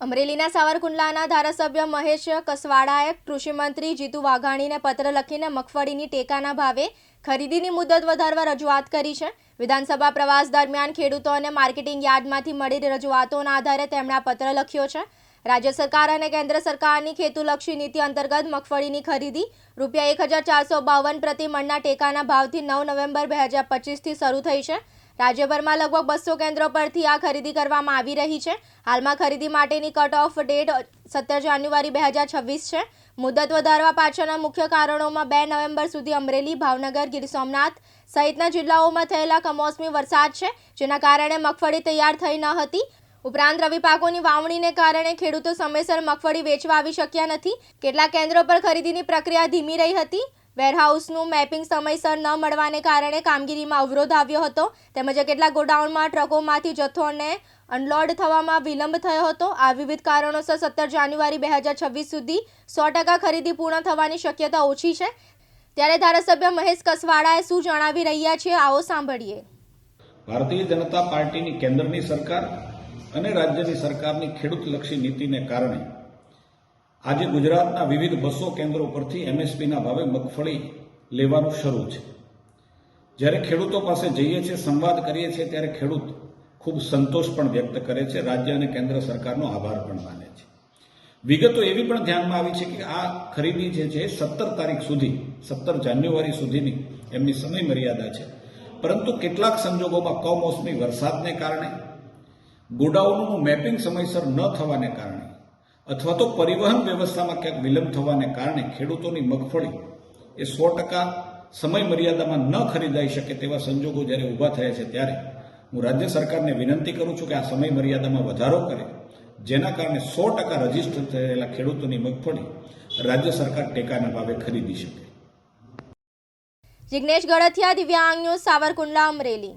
અમરેલીના સાવરકુંડલાના ધારાસભ્ય મહેશ કસવાડાએ કૃષિમંત્રી જીતુ વાઘાણીને પત્ર લખીને મગફળીની ટેકાના ભાવે ખરીદીની મુદત વધારવા રજૂઆત કરી છે. વિધાનસભા પ્રવાસ દરમિયાન ખેડૂતો અને માર્કેટિંગ યાર્ડમાંથી મળેલી રજૂઆતોના આધારે તેમણે આ પત્ર લખ્યો છે. રાજ્ય સરકાર અને કેન્દ્ર સરકારની ખેતુલક્ષી નીતિ અંતર્ગત મગફળીની ખરીદી રૂપિયા એક હજાર ચારસો બાવન પ્રતિ મણના ટેકાના ભાવથી નવ નવેમ્બર બે હજાર પચીસથી શરૂ થઈ છે. રાજ્યભરમાં લગભગ બસો કેન્દ્રો પરથી આ ખરીદી કરવામાં આવી રહી છે. હાલમાં ખરીદી માટેની કટ ઓફ ડેટ સત્તર જાન્યુઆરી બે હજાર છવ્વીસ છે. મુદત વધારવા પાછળના મુખ્ય કારણોમાં બે નવેમ્બર સુધી અમરેલી, ભાવનગર, ગીર સોમનાથ સહિતના જિલ્લાઓમાં થયેલા કમોસમી વરસાદ છે, જેના કારણે મગફળી તૈયાર થઈ ન હતી. ઉપરાંત રવિ પાકોની વાવણીને કારણે ખેડૂતો સમયસર મગફળી વેચવા આવી શક્યા નથી. કેટલાક કેન્દ્રો પર ખરીદીની પ્રક્રિયા ધીમી રહી હતી. વેરહાઉસનું મેપિંગ સમયસર ન મળવાને કારણે કામગીરીમાં અવરોધ આવ્યો હતો. તેમજ કેટલાક ગોડાઉનમાં ટ્રકોમાંથી જથ્થોને અનલોડ થવામાં વિલંબ થયો હતો. આ વિવિધ કારણોસર સત્તર જાન્યુઆરી બે હજાર છવ્વીસ સુધી સો ટકા ખરીદી પૂર્ણ થવાની શક્યતા ઓછી છે. ત્યારે ધારાસભ્ય મહેશ કસવાડાએ શું જણાવી રહ્યા છે આવો સાંભળીએ. ભારતીય જનતા પાર્ટીની કેન્દ્રની સરકાર અને રાજ્યની સરકારની ખેડૂતલક્ષી નીતિને કારણે આજે ગુજરાતના વિવિધ બસો કેન્દ્રો પરથી એમએસપીના ભાવે મગફળી લેવાનું શરૂ છે. જ્યારે ખેડૂતો પાસે જઈએ છીએ, સંવાદ કરીએ છીએ, ત્યારે ખેડૂત ખૂબ સંતોષ પણ વ્યક્ત કરે છે. રાજ્ય અને કેન્દ્ર સરકારનો આભાર પણ માને છે. વિગતો એવી પણ ધ્યાનમાં આવી છે કે આ ખરીદી જે છે, સત્તર તારીખ સુધી, સત્તર જાન્યુઆરી સુધીની એમની સમય મર્યાદા છે. પરંતુ કેટલાક સંજોગોમાં કમોસમી વરસાદને કારણે, ગોડાઉનનું મેપિંગ સમયસર ન થવાને કારણે અથવા તો પરિવહન વ્યવસ્થામાં ક્યાંક વિલંબ થવાને કારણે ખેડૂતોની મગફળી એ સો ટકા સમય મર્યાદામાં ન ખરીદાઈ શકે તેવા સંજોગો જ્યારે ઊભા થયા છે ત્યારે, હું રાજ્ય સરકારને વિનંતી કરું છું કે આ સમય મર્યાદામાં વધારો કરે, જેના કારણે સો ટકા રજિસ્ટર થયેલા ખેડૂતોની મગફળી રાજ્ય સરકાર ટેકાના ભાવે ખરીદી શકે. જિજ્ઞેશ ગળથિયા, દિવ્યાંગ ન્યૂઝ, સાવરકુંડલા અમરેલી.